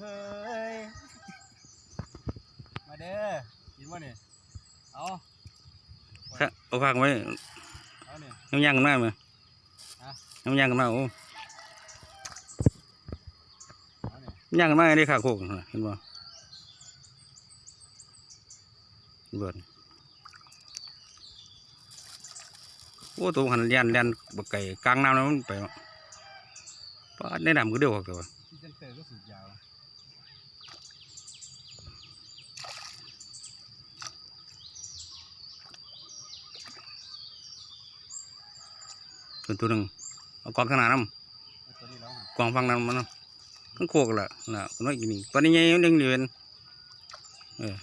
เฮ้ย มาเด้อ กินวะนี่เอาครับเอาฟังไว้เอานี่น้ำยางกันมาไหมฮะน้ำยางกันมาโอ้เอานี่น้ำยางกันมาได้ขาโคกน่ะเห็นบ่เบิดโอ้ตัวหันเลียนเลียนบักไก่กลางน้ำแล้วมันไปเนาะป้าดในน้ำก็เดียวออกแต่ว่า พรีเซนเตอร์ก็สูบยาวตัวตัวหนึ่งเอากองข้างหน้าน้เอาตัวนี้แล้วฮะำกองฟังน้ำมันเนาะทั้งโคกละน่ะคนน้อยกินนี่ตอนนี้ยังยังเรียนเออ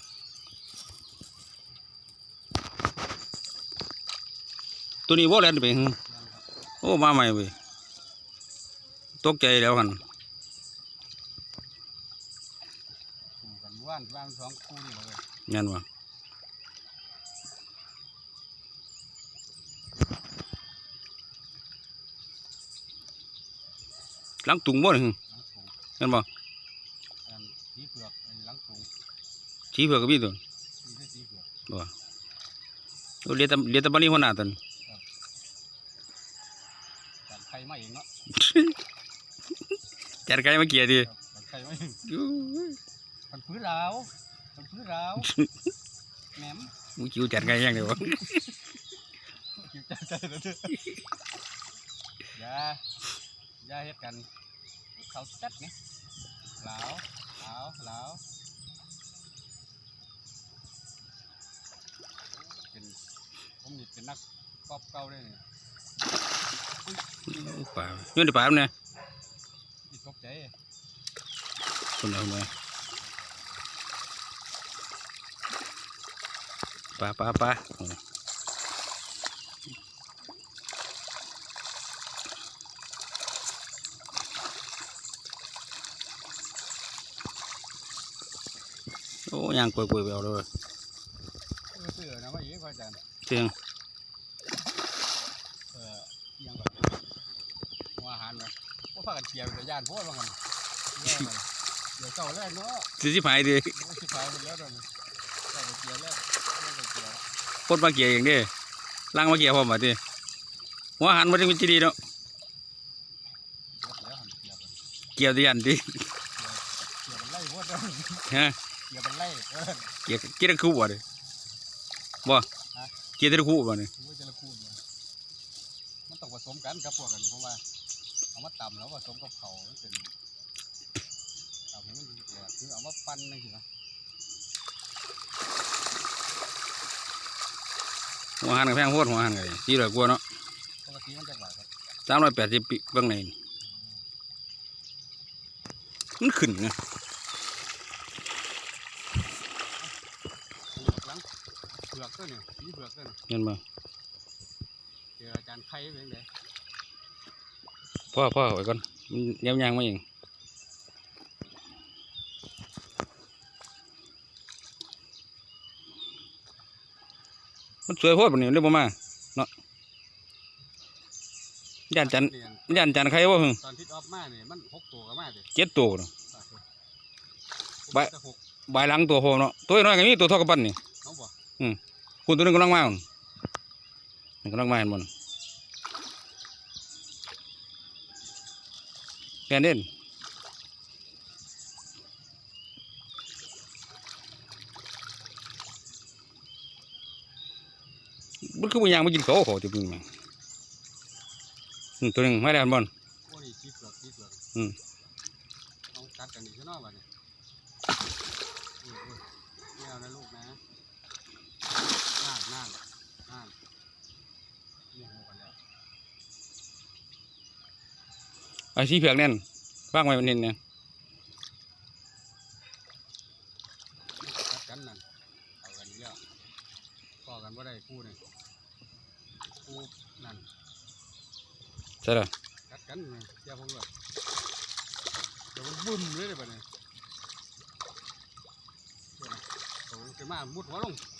ตัวนี้ว่าแล้วไปหึนั่นครับโอ้มาใหม่เว้ยตกใจแล้วกันคู่กันว่านว่านสองคู่นี่เลยยันวะ หลังตุงบ่นี่หึหลังถุงยันบ่อันสีเผือกอันหลังถุงชี้เผือกกับพี่ตัวนี่คือสีเผือกบ่โอ้เรียนแตเรียนแตบันนี้หัวหน้าตันจัดไข่มาเองเนาะจัดไก่มาเกียร์ดิครับจัดไข่มาเองมันพื้นราวมันพื้นราวแหนมมึงคิวจัดไก่ยังเดียวะคิวจัดใจแล้วเด้ออย่าอ ย่าเฮ็ดกันเขาจัดไงหลาวหลาวหลาวเป็นผมนี่เป็นนักกอบเก่าเลยเนี่ยป่าย้อนดิป่าเนี่ยที่ตกใจคนเอามาป่าป่าป่า อ้ยังกล้วยๆไปเอาเลยเออเสือนะว่าอีกว่าอาจารย์เสียงเออเอียงก่อนหัวอาหารมาพวกพากันเชียร์เป็นย่านพวกว่ากันเรื่องมันเดี๋ยวเจ้าแรกเนาะสิสิหายดิโอ้ยชิบหายหมดแล้วตอนนี้เจ้าไปเชียร์แล้วเจ้าไปเชียร์โคตรมาเกียร์อย่างนี้ล้างมาเกียร์พร้อมมาดิหัวหันมาที่มันจีดีเนาะแล้วหันเชียร์ไปเกียร์ที่ยันดิเชียร์มันไล่พวกแล้วฮะ เชียร์มันไล่เออเกียร์เกียร์ตะคู่บ่ดิบ่เกียร์ตะคู่บ่นี่โอ้ยจะละคูณเลยมันต้องผสมกันกับพวกกันเพราะว่าเอามาตำแล้วผสมกับเขามันเป็นตำให้มันแหลกคือเอามาปั้นนั่นสินะหัวหันกับแพงโคตรหัวหันกันสี่ร้อยกว่าเนาะปกติมันจะไหวครับสามร้อยแปดสิบปีเบื้องในนี่มันขึ้นไง เผือกหลังเผือ กตัวนี่สีเผือกตัวนี่เห็นบ่เจออาจารย์ไข่เป็นไงพ่อพ่อไว้ก่อนมันเลี้ยวยางมาเองมันสวยโพดปะนี่เรียกบ่มาเนาะย่านจันเรียนย่านจันใครวะหึตอนทิศออฟมาเนี่ยมันหกตัวกับมาดิเจ็ดตัวเนาะไปไปหกใบายหลังตัวโพเนาะตัวน้อยก็มีตัวเท่ากับปั้นนี่เขาบอก คุณตัวนึงกำลังมาหุ่นนี่กำลังมาเห็นบ่นแกนเด่นมันคือมันยางมากินเขาขอจะพึ่งมาอืมตัวหนึ่งไม่ได้อันบอลโอ้นี่สีเผือกสีเผือกอืมเอากัดกันอีกซะหน่อยวันนี้นี่นี่เอานะลูกนะ น่านน่านน่านนี่หูกันแล้วไอ้สีเผือกแน่นว่างไว้มันเน้นเนี่ยกัดกันนั่นเอากันอีกแล้วพอกันว่าได้คู่นี่คู่นั่นใช่หรอกัดกันนี่เจ้าพงเลยเดี๋ยวมันบึ้มเลยเดี๋ยวบัดนี้เดี๋ยวนะโอ้ขึ้นมามุดหัวลงยุบนั่น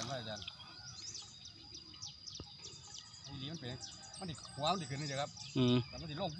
กัดกันว่าอาจารย์ไอ้ลีมันเป็นมันดิหัวมันดิขึ้นนี่เดี๋ยวครับอืม แล้วมันดิลง